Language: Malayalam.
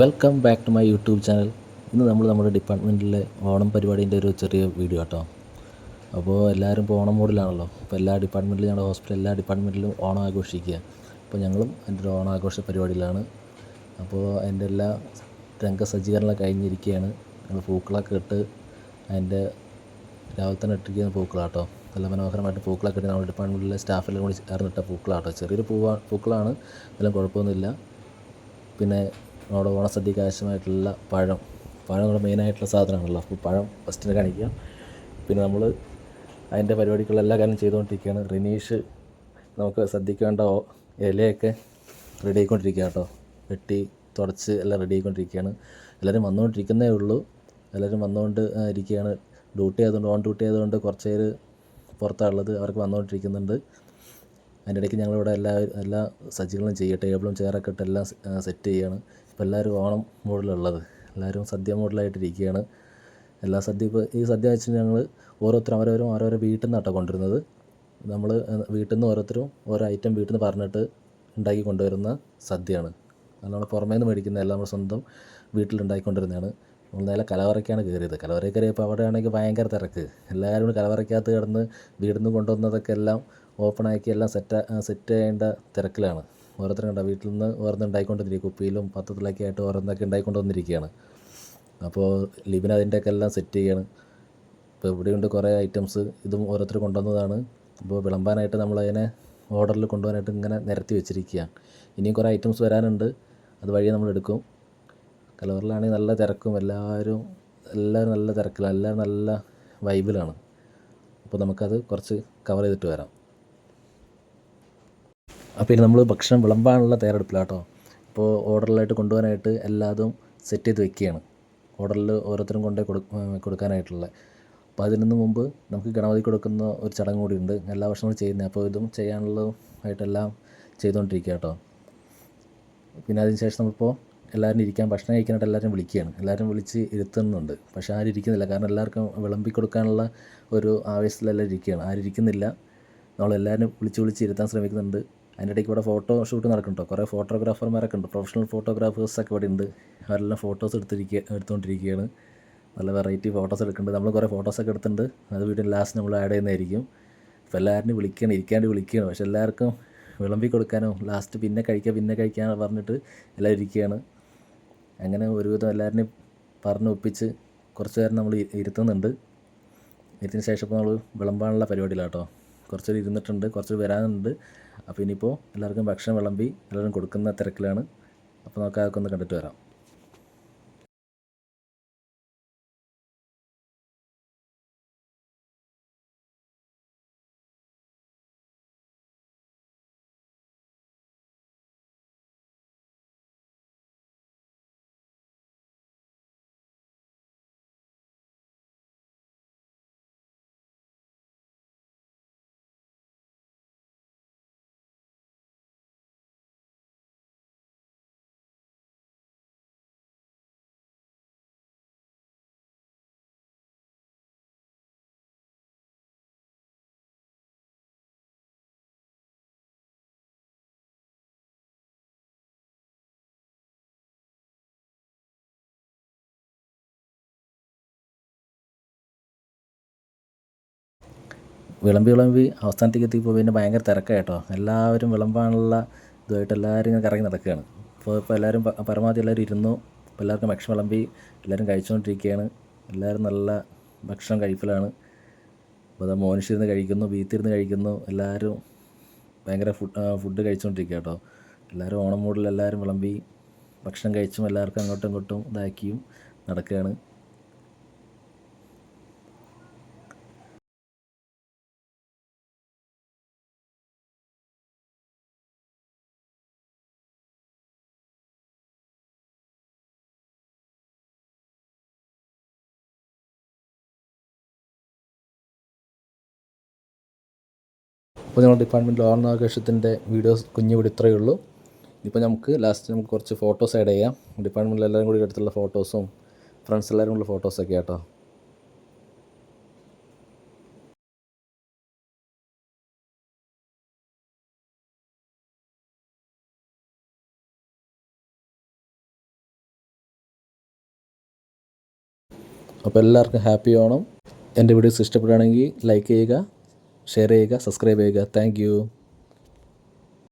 Welcome back to my YouTube channel ഇന്ന് നമ്മൾ നമ്മുടെ ഡിപ്പാർട്ട്മെന്റിലെ ഓണം പരിപാടീന്റെ ഒരു ചെറിയ വീഡിയോ കേട്ടോ അപ്പോൾ എല്ലാവരും ഇപ്പോൾ ഓണം മൂഡിലാണല്ലോ അപ്പോൾ എല്ലാ ഡിപ്പാർട്ട്മെന്റിലും ഞങ്ങളുടെ ഹോസ്പിറ്റൽ എല്ലാ ഡിപ്പാർട്ട്മെന്റിലും ഓണം ആഘോഷിക്കുക. അപ്പോൾ ഞങ്ങളും എന്റെ ഒരു ആഘോഷ പരിപാടിയിലാണ്. അപ്പോൾ അതിന്റെ എല്ലാ രംഗസജ്ജീകരണം കഴിഞ്ഞിരിക്കുകയാണ്. ഞങ്ങൾ പൂക്കളൊക്കെ ഇട്ട് അതിന്റെ രാവിലെ തന്നെ ഇട്ടിരിക്കുന്ന പൂക്കളാട്ടോ. നല്ല മനോഹരമായിട്ട് പൂക്കളൊക്കെ ഇട്ട് നമ്മുടെ ഡിപ്പാർട്ട്മെന്റിലെ സ്റ്റാഫെല്ലാം കൂടി ചേർന്നിട്ട പൂക്കളാട്ടോ. ചെറിയൊരു പൂവാ പൂക്കളാണ്. എല്ലാം കുഴപ്പമൊന്നുമില്ല. പിന്നെ നമ്മുടെ ഓണസദ്യക്ക് ആവശ്യമായിട്ടുള്ള പഴം. പഴം നമ്മുടെ മെയിനായിട്ടുള്ള സാധനമാണല്ലോ അപ്പോൾ പഴം ഫസ്റ്റിന് കാണിക്കുക പിന്നെ നമ്മൾ അതിന്റെ പരിപാടിക്കുള്ള എല്ലാ കാര്യം ചെയ്തുകൊണ്ടിരിക്കുകയാണ്. റിനീഷ് നമുക്ക് സദ്യക്ക് വേണ്ട ഇലയൊക്കെ റെഡി ആയിക്കൊണ്ടിരിക്കുക കേട്ടോ. വെട്ടി തുടച്ച് എല്ലാം റെഡി ആയിക്കൊണ്ടിരിക്കുകയാണ്. എല്ലാവരും വന്നുകൊണ്ടിരിക്കുന്നേ ഉള്ളൂ. എല്ലാവരും വന്നുകൊണ്ട് ഇരിക്കുകയാണ്. ഡ്യൂട്ടി ആയതുകൊണ്ട് ഓൺ ഡ്യൂട്ടി ആയതുകൊണ്ട് കുറച്ച് പേര് പുറത്താണുള്ളത്. അവർക്ക് വന്നുകൊണ്ടിരിക്കുന്നുണ്ട്. അതിന്റെ ഇടയ്ക്ക് ഞങ്ങളിവിടെ എല്ലാ എല്ലാ സജ്ജീകരണം ചെയ്യുക ടേബിളും ചെയറൊക്കെ ഇട്ട് എല്ലാം സെറ്റ് ചെയ്യുകയാണ് ഇപ്പോൾ എല്ലാവരും ഓണം മോഡലുള്ളത്. എല്ലാവരും സദ്യ മോഡലായിട്ടിരിക്കുകയാണ്. എല്ലാ സദ്യ ഇപ്പോൾ ഈ സദ്യ വെച്ച് ഞങ്ങൾ ഓരോരുത്തരും അവരവരും ഓരോരോ വീട്ടിൽ നിന്നാട്ടോ കൊണ്ടുവരുന്നത്. നമ്മൾ വീട്ടിൽ നിന്ന് ഓരോരുത്തരും ഓരോ ഐറ്റം വീട്ടിൽ നിന്ന് പറഞ്ഞിട്ട് ഉണ്ടാക്കി കൊണ്ടുവരുന്ന സദ്യയാണ്. അത് പുറമേ നിന്ന് മേടിക്കുന്ന എല്ലാം നമ്മൾ സ്വന്തം വീട്ടിൽ ഉണ്ടാക്കിക്കൊണ്ടിരുന്നതാണ് നമ്മൾ നേരെ കലവറയ്ക്കാണ് കയറിയത്. കലവറയിൽ കയറിയപ്പോൾ അവിടെ ആണെങ്കിൽ ഭയങ്കര തിരക്ക്. എല്ലാവരും കലവറയ്ക്കകത്ത് കിടന്ന് വീടിന്ന് കൊണ്ടുവന്നതൊക്കെ എല്ലാം ഓപ്പൺ ആക്കി എല്ലാം സെറ്റ് സെറ്റ് ചെയ്യേണ്ട തിരക്കിലാണ്. ഓരോരുത്തരും കണ്ട വീട്ടിൽ നിന്ന് ഓരോന്ന് ഉണ്ടായിക്കൊണ്ടിരിക്കുക കുപ്പിയിലും പത്രത്തിലൊക്കെ ആയിട്ട് ഓരോന്നൊക്കെ ഉണ്ടായിക്കൊണ്ടുവന്നിരിക്കുകയാണ്. അപ്പോൾ ലിബിൻ അതിന്റെയൊക്കെ എല്ലാം സെറ്റ് ചെയ്യാണ്. ഇപ്പോൾ ഇവിടെയുണ്ട് കുറേ ഐറ്റംസ് ഇതും ഓരോരുത്തർ കൊണ്ടുവന്നതാണ്. അപ്പോൾ വിളമ്പാനായിട്ട് നമ്മളതിനെ ഓർഡറിൽ കൊണ്ടുപോകാനായിട്ട് ഇങ്ങനെ നിരത്തി വെച്ചിരിക്കുകയാണ്. ഇനിയും കുറേ ഐറ്റംസ് വരാനുണ്ട്. അത് വഴി നമ്മൾ എടുക്കും. കലവറിലാണെങ്കിൽ നല്ല തിരക്കും എല്ലാവരും എല്ലാവരും നല്ല തിരക്കിലാണ് എല്ലാവരും നല്ല വൈബിലാണ് അപ്പോൾ നമുക്കത് കുറച്ച് കവർ ചെയ്തിട്ട് വരാം. അപ്പോൾ ഇനി നമ്മൾ ഭക്ഷണം വിളമ്പാനുള്ള തയ്യാറെടുപ്പിലാട്ടോ. ഇപ്പോൾ ഓർഡറിലായിട്ട് കൊണ്ടുപോകാനായിട്ട് എല്ലാതും സെറ്റ് ചെയ്ത് വെക്കുകയാണ് ഓർഡറിൽ ഓരോരുത്തരും കൊണ്ടുപോയി കൊടു കൊടുക്കാനായിട്ടുള്ള. അപ്പോൾ അതിനു മുമ്പ് നമുക്ക് ഗണപതി കൊടുക്കുന്ന ഒരു ചടങ്ങ് കൂടി ഉണ്ട്. എല്ലാ വർഷവും ചെയ്യുന്നത്. അപ്പോൾ ഇതും ചെയ്യാനുള്ളതായിട്ടെല്ലാം ചെയ്തുകൊണ്ടിരിക്കുക കേട്ടോ പിന്നെ അതിന് ശേഷം നമ്മളിപ്പോൾ എല്ലാവരും ഇരിക്കാൻ ഭക്ഷണം കഴിക്കാനായിട്ട് എല്ലാവരും വിളിക്കുകയാണ്. എല്ലാവരും വിളിച്ച് ഇരുത്തുന്നുണ്ട്. പക്ഷേ ആരും ഇരിക്കുന്നില്ല. കാരണം എല്ലാവർക്കും വിളമ്പി കൊടുക്കാനുള്ള ഒരു ആവേശത്തിലെല്ലാം ഇരിക്കുകയാണ്. ആരും ഇരിക്കുന്നില്ല. നമ്മളെല്ലാവരും വിളിച്ച് വിളിച്ച് ഇരുത്താൻ ശ്രമിക്കുന്നുണ്ട്. അതിന്റെ ഇടയ്ക്ക് ഇവിടെ ഫോട്ടോ ഷൂട്ട് നടക്കുന്നുണ്ടോ കുറേ ഫോട്ടോഗ്രാഫർമാരൊക്കെ ഉണ്ട്. പ്രൊഫഷണൽ ഫോട്ടോഗ്രാഫേഴ്സൊക്കെ ഇവിടെ ഉണ്ട്. അവരെല്ലാം ഫോട്ടോസ് എടുത്തിരിക്കുക എടുത്തുകൊണ്ടിരിക്കുകയാണ് നല്ല വെറൈറ്റി ഫോട്ടോസ് എടുക്കുന്നുണ്ട്. നമ്മൾ കുറേ ഫോട്ടോസൊക്കെ എടുത്തിട്ടുണ്ട്. അത് വീട്ടിൽ ലാസ്റ്റ് നമ്മൾ ആഡ് ചെയ്യുന്നതായിരിക്കും. അപ്പോൾ എല്ലാവരും വിളിക്കണം ഇരിക്കാണ്ട് വിളിക്കുകയാണ് പക്ഷെ എല്ലാവർക്കും വിളമ്പി കൊടുക്കാനോ ലാസ്റ്റ് പിന്നെ കഴിക്കുക പിന്നെ കഴിക്കാൻ പറഞ്ഞിട്ട് എല്ലാവരും ഇരിക്കുകയാണ് അങ്ങനെ ഒരുവിധം എല്ലാവരും പറഞ്ഞ് ഒപ്പിച്ച് കുറച്ച് നേരം നമ്മൾ ഇരുത്തുന്നുണ്ട്. ഇരുത്തിന് ശേഷം ഇപ്പോൾ നമ്മൾ വിളമ്പാനുള്ള പരിപാടിയിലാണ് കേട്ടോ കുറച്ച് പേര് ഇരുന്നിട്ടുണ്ട് കുറച്ച് പേര് വരാനുണ്ട്. അപ്പോൾ ഇനിയിപ്പോൾ എല്ലാവർക്കും ഭക്ഷണം വിളമ്പി എല്ലാവരും കൊടുക്കുന്ന തിരക്കിലാണ്. അപ്പോൾ നമുക്ക് അതൊക്കെ ഒന്ന് കണ്ടിട്ട് വരാം. വിളമ്പി വിളമ്പി അവസാനത്തേക്ക് എത്തിയപ്പോൾ പിന്നെ ഭയങ്കര തിരക്കായിട്ടോ എല്ലാവരും വിളമ്പാനുള്ള ഇതുമായിട്ട് എല്ലാവരും ഇങ്ങനെ കറങ്ങി നടക്കുകയാണ്. അപ്പോൾ ഇപ്പോൾ എല്ലാവരും പരമാവധി എല്ലാവരും ഇരുന്നു. ഇപ്പോൾ എല്ലാവർക്കും ഭക്ഷണം വിളമ്പി എല്ലാവരും കഴിച്ചുകൊണ്ടിരിക്കുകയാണ്. എല്ലാവരും നല്ല ഭക്ഷണം കഴിക്കലാണ്. അപ്പോൾ അത് മോനിഷിരുന്ന് കഴിക്കുന്നു ബീത്തിരുന്ന് കഴിക്കുന്നു. എല്ലാവരും ഭയങ്കര ഫുഡ് ഫുഡ് കഴിച്ചുകൊണ്ടിരിക്കുക കേട്ടോ. എല്ലാവരും ഓണം മൂടിൽ എല്ലാവരും വിളമ്പി ഭക്ഷണം കഴിച്ചും എല്ലാവർക്കും അങ്ങോട്ടും ഇങ്ങോട്ടും ഇതാക്കിയും നടക്കുകയാണ്. അപ്പോൾ ഞങ്ങൾ ഡിപ്പാർട്ട്മെന്റ് ലോൺ ആകാശത്തിന്റെ വീഡിയോസ് കുഞ്ഞുകൂടി ഇത്രയേ ഉള്ളൂ. ഇപ്പോൾ നമുക്ക് ലാസ്റ്റ് നമുക്ക് കുറച്ച് ഫോട്ടോസ് ആഡ് ചെയ്യാം. ഡിപ്പാർട്ട്മെന്റിൽ എല്ലാവരും കൂടി എടുത്തുള്ള ഫോട്ടോസും ഫ്രണ്ട്സ് എല്ലാവരും കൂടി ഫോട്ടോസൊക്കെ കേട്ടോ അപ്പോൾ എല്ലാവർക്കും ഹാപ്പി ആവണം. എന്റെ വീഡിയോസ് ഇഷ്ടപ്പെടുകയാണെങ്കിൽ ലൈക്ക് ചെയ്യുക. ഷെയർ ചെയ്യുക സബ്സ്ക്രൈബ് ചെയ്യുക. താങ്ക്